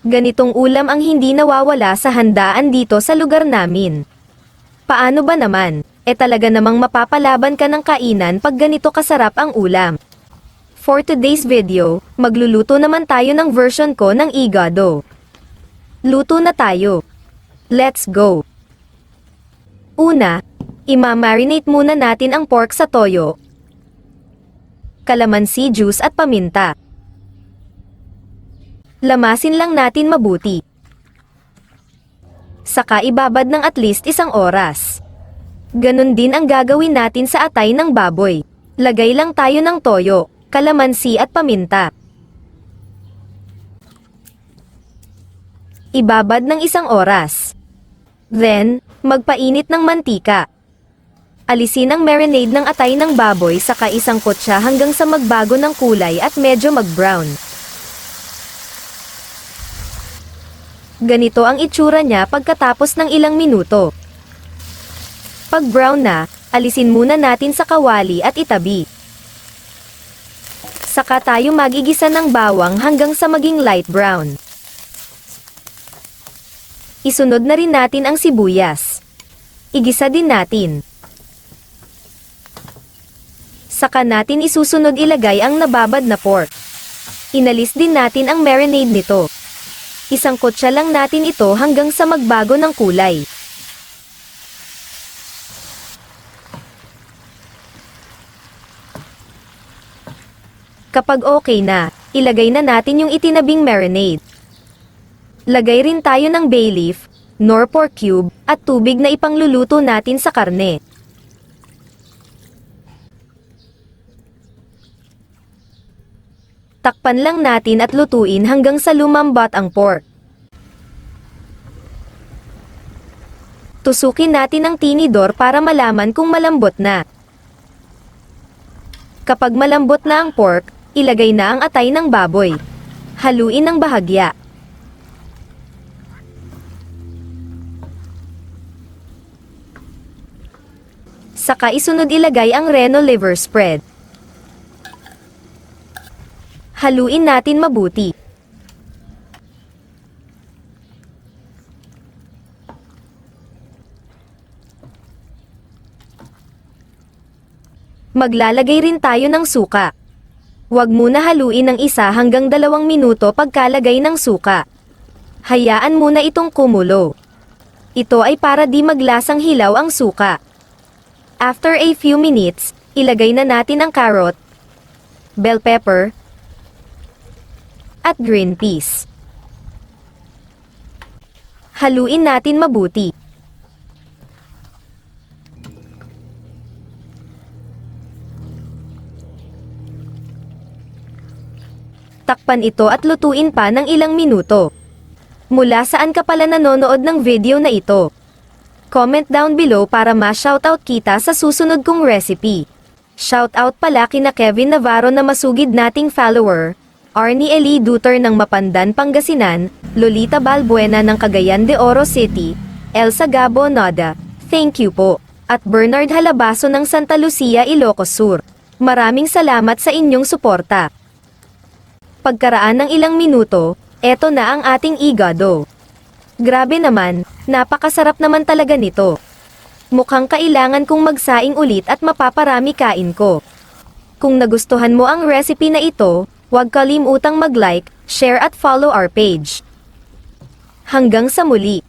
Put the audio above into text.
Ganitong ulam ang hindi nawawala sa handaan dito sa lugar namin. Paano ba naman? E talaga namang mapapalaban ka ng kainan pag ganito kasarap ang ulam. For today's video, magluluto naman tayo ng version ko ng igado. Luto na tayo. Let's go! Una, ima-marinate muna natin ang pork sa toyo, kalamansi juice at paminta. Lamasin lang natin mabuti. Saka ibabad ng at least isang oras. Ganon din ang gagawin natin sa atay ng baboy. Lagay lang tayo ng toyo, kalamansi at paminta. Ibabad ng isang oras. Then, magpainit ng mantika. Alisin ang marinade ng atay ng baboy saka isang kutsa hanggang sa magbago ng kulay at medyo mag-brown. Ganito ang itsura niya pagkatapos ng ilang minuto. Pag brown na, alisin muna natin sa kawali at itabi. Saka tayo magigisa ng bawang hanggang sa maging light brown. Isunod na rin natin ang sibuyas. Igisa din natin. Saka natin isusunod ilagay ang nababad na pork. Inalis din natin ang marinade nito. Isang kutsa lang natin ito hanggang sa magbago ng kulay. Kapag okay na, ilagay na natin yung itinabing marinade. Lagay rin tayo ng bay leaf, nor pork cube, at tubig na ipangluluto natin sa karne. Takpan lang natin at lutuin hanggang sa lumambat ang pork. Tusukin natin ang tinidor para malaman kung malambot na. Kapag malambot na ang pork, ilagay na ang atay ng baboy. Haluin ng bahagya. Saka isunod ilagay ang reno liver spread. Haluin natin mabuti. Maglalagay rin tayo ng suka. Huwag muna haluin ng isa hanggang dalawang minuto pagkalagay ng suka. Hayaan muna itong kumulo. Ito ay para di maglasang hilaw ang suka. After a few minutes, ilagay na natin ang carrot, bell pepper, at green peas. Haluin natin mabuti. Takpan ito at lutuin pa ng ilang minuto. Mula saan ka pala nanonood ng video na ito? Comment down below para ma-shoutout kita sa susunod kong recipe. Shoutout pala kina Kevin Navarro na masugid nating follower, Arnie Eli Duter ng Mapandan, Pangasinan, Lolita Balbuena ng Cagayan de Oro City, Elsa Gabo Noda, thank you po, at Bernard Halabaso ng Santa Lucia, Ilocos Sur. Maraming salamat sa inyong suporta. Pagkaraan ng ilang minuto, eto na ang ating igado. Grabe naman, napakasarap naman talaga nito. Mukhang kailangan kong magsaing ulit at mapaparami kain ko. Kung nagustuhan mo ang recipe na ito, huwag kalimutang mag-like, share at follow our page. Hanggang sa muli!